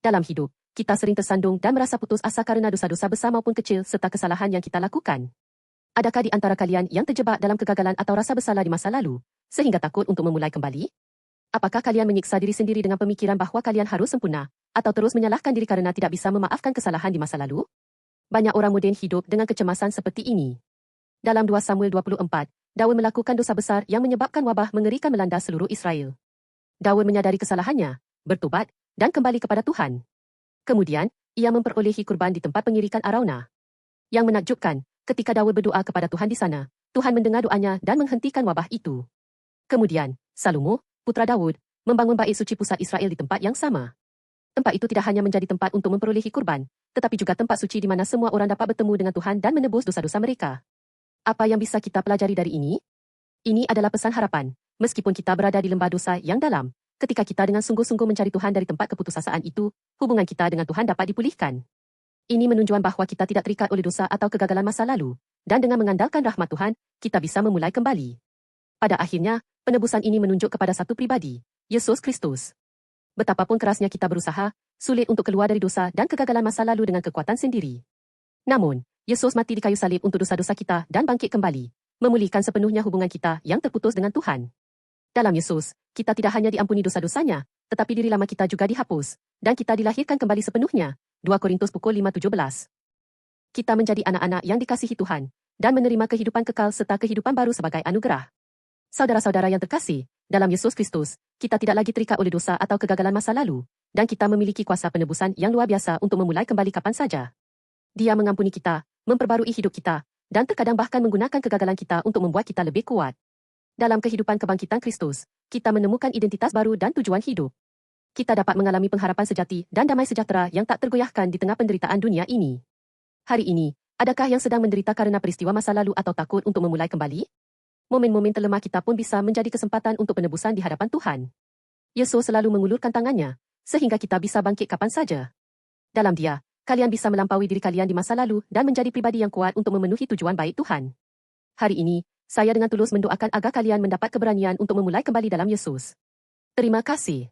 Dalam hidup, kita sering tersandung dan merasa putus asa kerana dosa-dosa besar maupun kecil serta kesalahan yang kita lakukan. Adakah di antara kalian yang terjebak dalam kegagalan atau rasa bersalah di masa lalu, sehingga takut untuk memulai kembali? Apakah kalian menyiksa diri sendiri dengan pemikiran bahawa kalian harus sempurna, atau terus menyalahkan diri kerana tidak bisa memaafkan kesalahan di masa lalu? Banyak orang moden hidup dengan kecemasan seperti ini. Dalam 2 Samuel 24, Daud melakukan dosa besar yang menyebabkan wabah mengerikan melanda seluruh Israel. Daud menyadari kesalahannya, bertubat, dan kembali kepada Tuhan. Kemudian, ia memperolehi kurban di tempat pengirikan Arauna. Yang menakjubkan, ketika Daud berdoa kepada Tuhan di sana, Tuhan mendengar doanya dan menghentikan wabah itu. Kemudian, Salomo, putra Daud, membangun bait suci pusat Israel di tempat yang sama. Tempat itu tidak hanya menjadi tempat untuk memperolehi kurban, tetapi juga tempat suci di mana semua orang dapat bertemu dengan Tuhan dan menebus dosa-dosa mereka. Apa yang bisa kita pelajari dari ini? Ini adalah pesan harapan. Meskipun kita berada di lembah dosa yang dalam, ketika kita dengan sungguh-sungguh mencari Tuhan dari tempat keputusasaan itu, hubungan kita dengan Tuhan dapat dipulihkan. Ini menunjukkan bahawa kita tidak terikat oleh dosa atau kegagalan masa lalu, dan dengan mengandalkan rahmat Tuhan, kita bisa memulai kembali. Pada akhirnya, penebusan ini menunjuk kepada satu pribadi, Yesus Kristus. Betapapun kerasnya kita berusaha, sulit untuk keluar dari dosa dan kegagalan masa lalu dengan kekuatan sendiri. Namun, Yesus mati di kayu salib untuk dosa-dosa kita dan bangkit kembali, memulihkan sepenuhnya hubungan kita yang terputus dengan Tuhan. Dalam Yesus, kita tidak hanya diampuni dosa-dosanya, tetapi diri lama kita juga dihapus, dan kita dilahirkan kembali sepenuhnya, 2 Korintus pukul 5.17. Kita menjadi anak-anak yang dikasihi Tuhan dan menerima kehidupan kekal serta kehidupan baru sebagai anugerah. Saudara-saudara yang terkasih, dalam Yesus Kristus, kita tidak lagi terikat oleh dosa atau kegagalan masa lalu, dan kita memiliki kuasa penebusan yang luar biasa untuk memulai kembali kapan saja. Dia mengampuni kita, memperbarui hidup kita, dan terkadang bahkan menggunakan kegagalan kita untuk membuat kita lebih kuat. Dalam kehidupan kebangkitan Kristus, kita menemukan identitas baru dan tujuan hidup kita dapat mengalami pengharapan sejati dan damai sejahtera yang tak tergoyahkan di tengah penderitaan dunia ini. Hari ini, adakah yang sedang menderita karena peristiwa masa lalu atau takut untuk memulai kembali? Momen-momen terlemah kita pun bisa menjadi kesempatan untuk penebusan di hadapan Tuhan. Yesus selalu mengulurkan tangannya, sehingga kita bisa bangkit kapan saja. Dalam dia, kalian bisa melampaui diri kalian di masa lalu dan menjadi pribadi yang kuat untuk memenuhi tujuan baik Tuhan. Hari ini, saya dengan tulus mendoakan agar kalian mendapat keberanian untuk memulai kembali dalam Yesus. Terima kasih.